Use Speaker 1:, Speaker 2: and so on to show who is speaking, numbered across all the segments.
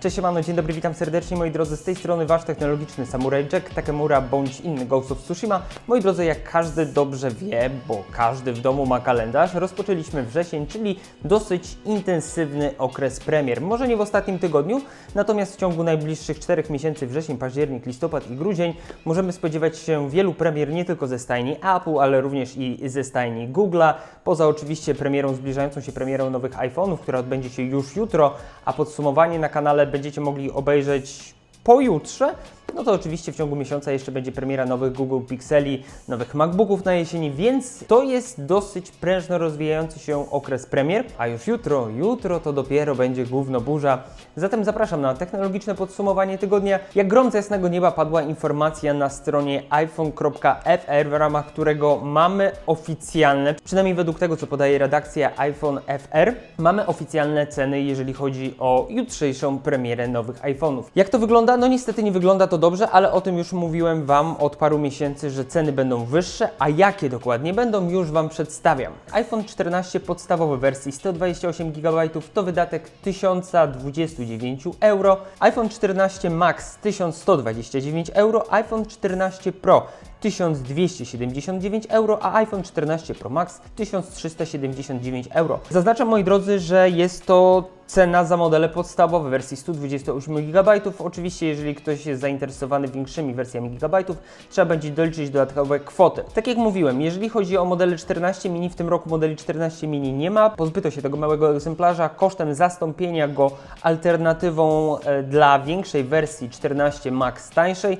Speaker 1: Cześć, siemano, dzień dobry, witam serdecznie moi drodzy, z tej strony Wasz technologiczny Samurai Jack, Takemura bądź inny Ghost of Tsushima. Moi drodzy, jak każdy dobrze wie, bo każdy w domu ma kalendarz, rozpoczęliśmy wrzesień, czyli dosyć intensywny okres premier. Może nie w ostatnim tygodniu, natomiast w ciągu najbliższych czterech miesięcy, wrzesień, październik, listopad i grudzień, możemy spodziewać się wielu premier nie tylko ze stajni Apple, ale również i ze stajni Google'a, poza oczywiście premierą, zbliżającą się premierą nowych iPhone'ów, która odbędzie się już jutro, a podsumowanie na kanale będziecie mogli obejrzeć pojutrze, no to oczywiście w ciągu miesiąca jeszcze będzie premiera nowych Google Pixeli, nowych MacBooków na jesieni, więc to jest dosyć prężno rozwijający się okres premier, a już jutro, jutro to dopiero będzie główno burza. Zatem zapraszam na technologiczne podsumowanie tygodnia. Jak grom jasnego nieba padła informacja na stronie iPhone.fr, w ramach którego mamy oficjalne, przynajmniej według tego co podaje redakcja iPhone FR, mamy oficjalne ceny, jeżeli chodzi o jutrzejszą premierę nowych iPhone'ów. Jak to wygląda? No niestety nie wygląda to dobrze, ale o tym już mówiłem Wam od paru miesięcy, że ceny będą wyższe, a jakie dokładnie będą, już Wam przedstawiam. iPhone 14 podstawowej wersji 128 GB to wydatek 1029 euro, iPhone 14 Max 1129 euro, iPhone 14 Pro 1279 euro, a iPhone 14 Pro Max 1379 euro. Zaznaczam moi drodzy, że jest to cena za modele podstawowe wersji 128 GB. Oczywiście, jeżeli ktoś jest zainteresowany większymi wersjami gigabajtów, trzeba będzie doliczyć dodatkowe kwoty. Tak jak mówiłem, jeżeli chodzi o modele 14 mini, w tym roku modeli 14 mini nie ma. Pozbyto się tego małego egzemplarza kosztem zastąpienia go alternatywą e, dla większej wersji 14 Max tańszej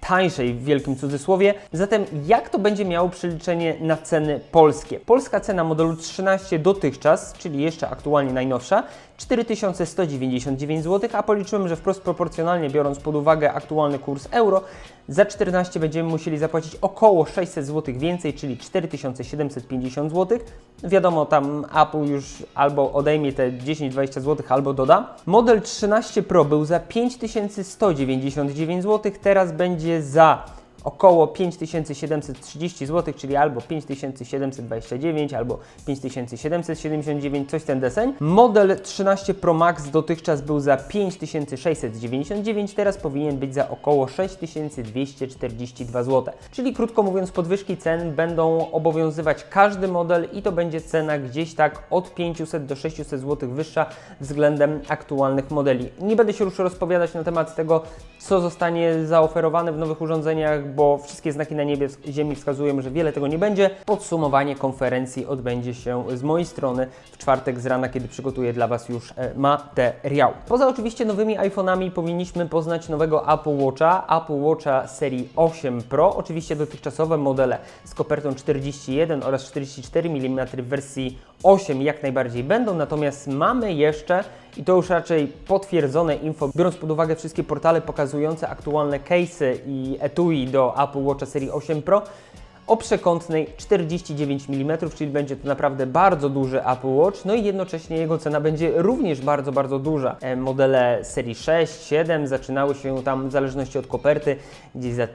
Speaker 1: tańszej w wielkim cudzysłowie. Zatem jak to będzie miało przeliczenie na ceny polskie? Polska cena modelu 13 dotychczas, czyli jeszcze aktualnie najnowsza, 4199 zł, a policzyłem, że wprost proporcjonalnie biorąc pod uwagę aktualny kurs euro, za 14 będziemy musieli zapłacić około 600 zł więcej, czyli 4750 zł. Wiadomo, tam Apple już albo odejmie te 10-20 zł, albo doda. Model 13 Pro był za 5199 zł, teraz będzie za około 5730 zł, czyli albo 5729, albo 5779, coś ten deseń. Model 13 Pro Max dotychczas był za 5699, teraz powinien być za około 6242 zł. Czyli krótko mówiąc, podwyżki cen będą obowiązywać każdy model i to będzie cena gdzieś tak od 500 do 600 zł wyższa względem aktualnych modeli. Nie będę się już rozpowiadać na temat tego, co zostanie zaoferowane w nowych urządzeniach, bo wszystkie znaki na niebie, ziemi wskazują, że wiele tego nie będzie. Podsumowanie konferencji odbędzie się z mojej strony w czwartek z rana, kiedy przygotuję dla Was już e, materiał. Poza oczywiście nowymi iPhone'ami powinniśmy poznać nowego Apple Watcha, Apple Watcha serii 8 Pro, oczywiście dotychczasowe modele z kopertą 41 oraz 44 mm w wersji 8 jak najbardziej będą, natomiast mamy jeszcze i to już raczej potwierdzone info, biorąc pod uwagę wszystkie portale pokazujące aktualne case'y i etui do Apple Watcha serii 8 Pro, o przekątnej 49 mm, czyli będzie to naprawdę bardzo duży Apple Watch, no i jednocześnie jego cena będzie również bardzo, bardzo duża. E, Modele serii 6, 7 zaczynały się tam w zależności od koperty gdzieś za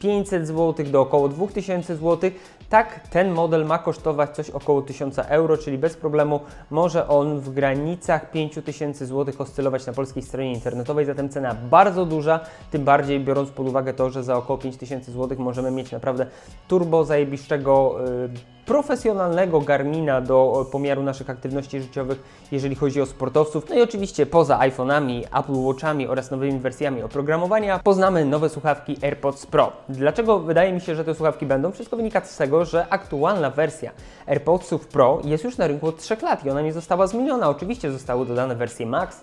Speaker 1: 1500 zł do około 2000 zł. Tak, ten model ma kosztować coś około 1000 euro, czyli bez problemu może on w granicach 5000 zł oscylować na polskiej stronie internetowej, zatem cena bardzo duża, tym bardziej biorąc pod uwagę to, że za około 5000 zł możemy mieć naprawdę turbo zajebiszczego yy, profesjonalnego Garmina do pomiaru naszych aktywności życiowych, jeżeli chodzi o sportowców. No i oczywiście poza iPhone'ami, Apple Watchami oraz nowymi wersjami oprogramowania poznamy nowe słuchawki AirPods Pro. Dlaczego wydaje mi się, że te słuchawki będą? Wszystko wynika z tego, że aktualna wersja AirPodsów Pro jest już na rynku od 3 lat i ona nie została zmieniona. Oczywiście zostały dodane wersje Max,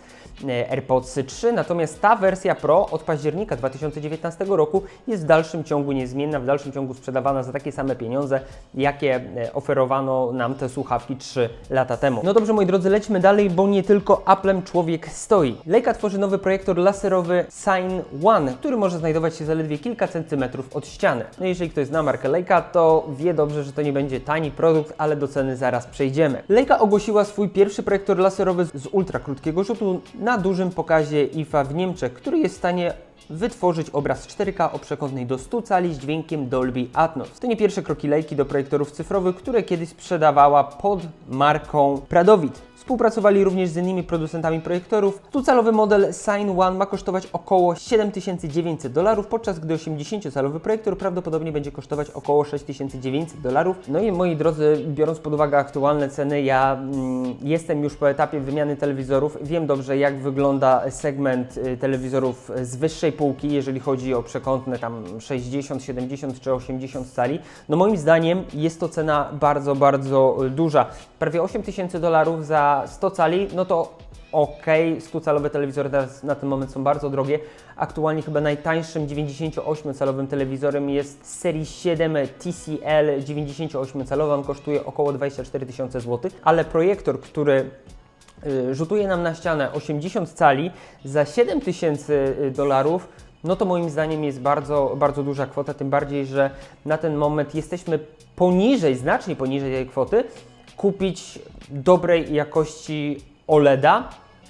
Speaker 1: e, AirPodsy 3, natomiast ta wersja Pro od października 2019 roku jest w dalszym ciągu niezmienna, w dalszym ciągu sprzedawana za takie same pieniądze, jakie oferowano nam te słuchawki 3 lata temu. No dobrze, moi drodzy, lećmy dalej, bo nie tylko Applem człowiek stoi. Leica tworzy nowy projektor laserowy Sign One, który może znajdować się zaledwie kilka centymetrów od ściany. No jeżeli ktoś zna markę Leica, to wie dobrze, że to nie będzie tani produkt, ale do ceny zaraz przejdziemy. Leica ogłosiła swój pierwszy projektor laserowy z ultra krótkiego rzutu na dużym pokazie IFA w Niemczech, który jest w stanie wytworzyć obraz 4K o przekątnej do 100 cali z dźwiękiem Dolby Atmos. To nie pierwsze kroki Leica do projektorów cyfrowych, które kiedyś sprzedawała pod marką Pradovit. Współpracowali również z innymi producentami projektorów. Stucalowy model Sign One ma kosztować około 7900 dolarów, podczas gdy 80-calowy projektor prawdopodobnie będzie kosztować około 6900 dolarów. No i moi drodzy, biorąc pod uwagę aktualne ceny, ja mm, jestem już po etapie wymiany telewizorów. Wiem dobrze, jak wygląda segment y, telewizorów z wyższej półki, jeżeli chodzi o przekątne tam 60, 70 czy 80 cali. No moim zdaniem jest to cena bardzo, bardzo duża. Prawie 8000 dolarów za 100 cali, no to ok, 100-calowe telewizory teraz na ten moment są bardzo drogie. Aktualnie chyba najtańszym 98-calowym telewizorem jest z serii 7 TCL 98-calowy, on kosztuje około 24 tysiące złotych, ale projektor, który y, rzutuje nam na ścianę 80 cali za 7 tysięcy dolarów, no to moim zdaniem jest bardzo, bardzo duża kwota, tym bardziej, że na ten moment jesteśmy poniżej, znacznie poniżej tej kwoty, kupić dobrej jakości OLEDa,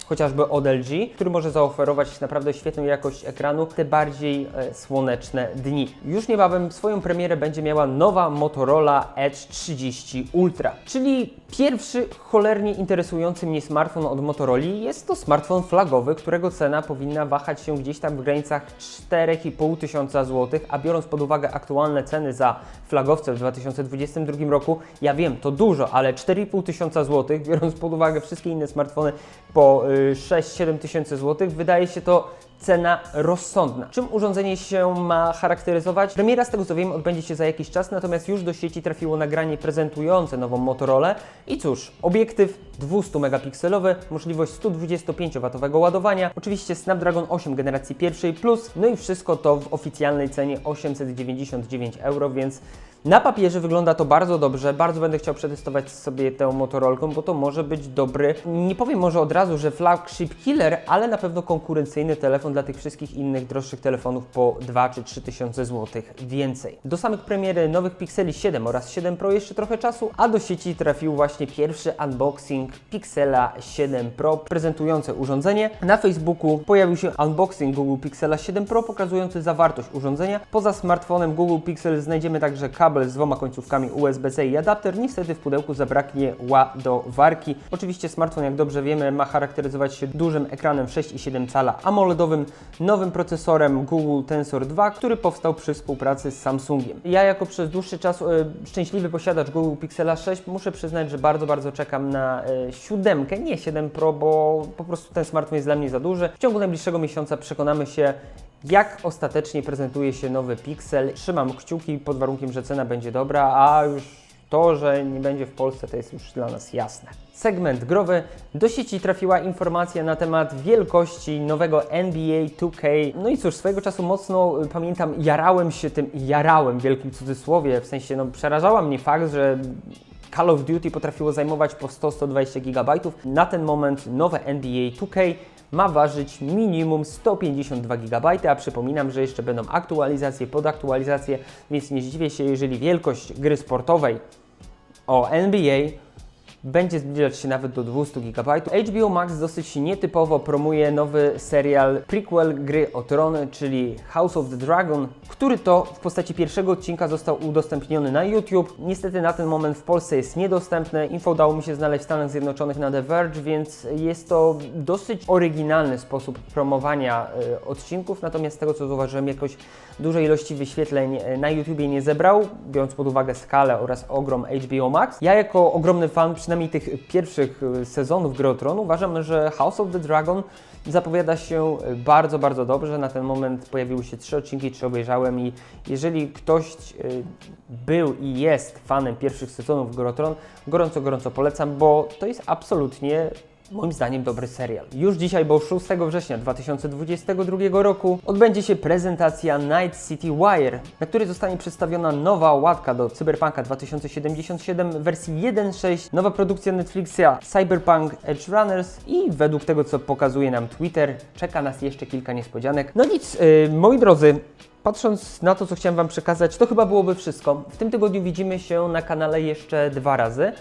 Speaker 1: chociażby od LG, który może zaoferować naprawdę świetną jakość ekranu te bardziej e, słoneczne dni. Już niebawem swoją premierę będzie miała nowa Motorola Edge 30 Ultra, czyli pierwszy cholernie interesujący mnie smartfon od Motorola. Jest to smartfon flagowy, którego cena powinna wahać się gdzieś tam w granicach 4,5 tysiąca złotych, a biorąc pod uwagę aktualne ceny za flagowce w 2022 roku, ja wiem, to dużo, ale 4,5 tysiąca złotych, biorąc pod uwagę wszystkie inne smartfony po y, 6-7 tysięcy złotych, wydaje się to cena rozsądna. Czym urządzenie się ma charakteryzować? Premiera, z tego co wiem, odbędzie się za jakiś czas, natomiast już do sieci trafiło nagranie prezentujące nową Motorola. I cóż, obiektyw 200 megapikselowy, możliwość 125W ładowania, oczywiście Snapdragon 8 generacji pierwszej plus, no i wszystko to w oficjalnej cenie 899 euro, więc na papierze wygląda to bardzo dobrze, bardzo będę chciał przetestować sobie tę Motorolką, bo to może być dobry, nie powiem może od razu, że flagship killer, ale na pewno konkurencyjny telefon dla tych wszystkich innych droższych telefonów po 2 czy 3 tysiące złotych więcej. Do samych premiery nowych Pixeli 7 oraz 7 Pro jeszcze trochę czasu, a do sieci trafił właśnie pierwszy unboxing Pixela 7 Pro prezentujące urządzenie. Na Facebooku pojawił się unboxing Google Pixela 7 Pro pokazujący zawartość urządzenia. Poza smartfonem Google Pixel znajdziemy także kabel z dwoma końcówkami USB-C i adapter. Niestety w pudełku zabraknie ładowarki. Oczywiście smartfon, jak dobrze wiemy, ma charakteryzować się dużym ekranem 6,7 cala AMOLEDowym, nowym procesorem Google Tensor 2, który powstał przy współpracy z Samsungiem. Ja jako przez dłuższy czas e, szczęśliwy posiadacz Google Pixela 6 muszę przyznać, że bardzo, bardzo czekam na e, siódemkę, nie 7 Pro, bo po prostu ten smartfon jest dla mnie za duży. W ciągu najbliższego miesiąca przekonamy się, jak ostatecznie prezentuje się nowy Pixel. Trzymam kciuki pod warunkiem, że cena będzie dobra, a już to, że nie będzie w Polsce, to jest już dla nas jasne. Segment growy. Do sieci trafiła informacja na temat wielkości nowego NBA 2K. No i cóż, swojego czasu mocno y, pamiętam, jarałem się tym, jarałem w wielkim cudzysłowie, w sensie no przerażała mnie fakt, że Call of Duty potrafiło zajmować po 100-120 GB. Na ten moment nowe NBA 2K ma ważyć minimum 152 GB, a przypominam, że jeszcze będą aktualizacje, podaktualizacje, więc nie zdziwię się, jeżeli wielkość gry sportowej o NBA będzie zbliżać się nawet do 200 GB. HBO Max dosyć nietypowo promuje nowy serial prequel gry o Tron, czyli House of the Dragon, który to w postaci pierwszego odcinka został udostępniony na YouTube. Niestety na ten moment w Polsce jest niedostępne. Info udało mi się znaleźć w Stanach Zjednoczonych na The Verge, więc jest to dosyć oryginalny sposób promowania y, odcinków. Natomiast z tego co zauważyłem, jakoś dużej ilości wyświetleń y, na YouTubie nie zebrał, biorąc pod uwagę skalę oraz ogrom HBO Max. Ja jako ogromny fan przynajmniej tych pierwszych y, sezonów Gry o Tron uważam, że House of the Dragon zapowiada się bardzo, bardzo dobrze. Na ten moment pojawiły się trzy odcinki, trzy obejrzałem i jeżeli ktoś y, był i jest fanem pierwszych sezonów Gry o Tron, gorąco, gorąco polecam, bo to jest absolutnie Moim zdaniem dobry serial. Już dzisiaj, bo 6 września 2022 roku odbędzie się prezentacja Night City Wire, na której zostanie przedstawiona nowa łatka do Cyberpunka 2077 w wersji 1.6, nowa produkcja Netflixa Cyberpunk Edge Runners i według tego, co pokazuje nam Twitter, czeka nas jeszcze kilka niespodzianek. No nic, yy, moi drodzy, Patrząc na to, co chciałem Wam przekazać, to chyba byłoby wszystko. W tym tygodniu widzimy się na kanale jeszcze dwa razy.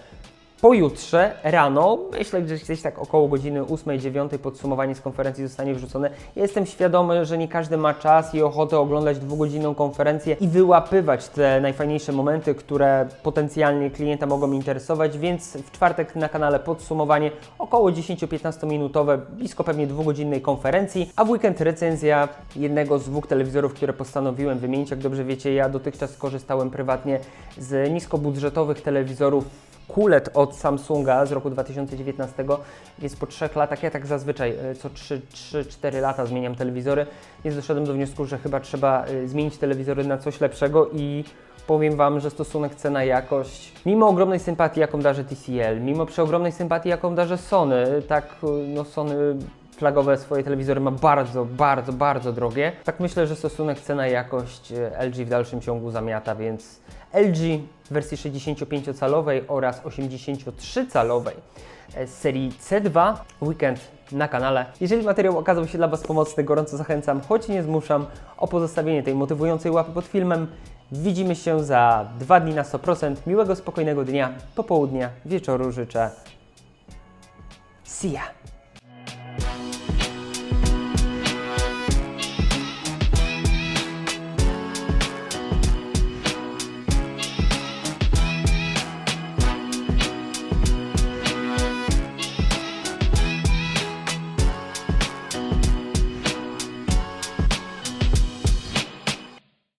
Speaker 1: Pojutrze rano, myślę, że gdzieś tak około godziny 8-9 podsumowanie z konferencji zostanie wrzucone. Jestem świadomy, że nie każdy ma czas i ochotę oglądać dwugodzinną konferencję i wyłapywać te najfajniejsze momenty, które potencjalnie klienta mogą interesować, więc w czwartek na kanale podsumowanie około 10-15 minutowe, blisko pewnie dwugodzinnej konferencji, a w weekend recenzja jednego z dwóch telewizorów, które postanowiłem wymienić. Jak dobrze wiecie, ja dotychczas korzystałem prywatnie z niskobudżetowych telewizorów QLED od Samsunga z roku 2019, więc po trzech latach, ja tak zazwyczaj e, co 3-4 lata zmieniam telewizory, więc doszedłem do wniosku, że chyba trzeba e, zmienić telewizory na coś lepszego i powiem Wam, że stosunek cena-jakość, mimo ogromnej sympatii, jaką darzy TCL, mimo przeogromnej sympatii, jaką darzy Sony, tak e, no Sony flagowe swoje telewizory ma bardzo, bardzo, bardzo drogie. Tak myślę, że stosunek cena-jakość e, LG w dalszym ciągu zamiata, więc LG w wersji 65-calowej oraz 83-calowej z serii C2 weekend na kanale. Jeżeli materiał okazał się dla Was pomocny, gorąco zachęcam, choć nie zmuszam o pozostawienie tej motywującej łapy pod filmem. Widzimy się za dwa dni na 100%. Miłego, spokojnego dnia, popołudnia, wieczoru życzę. See ya!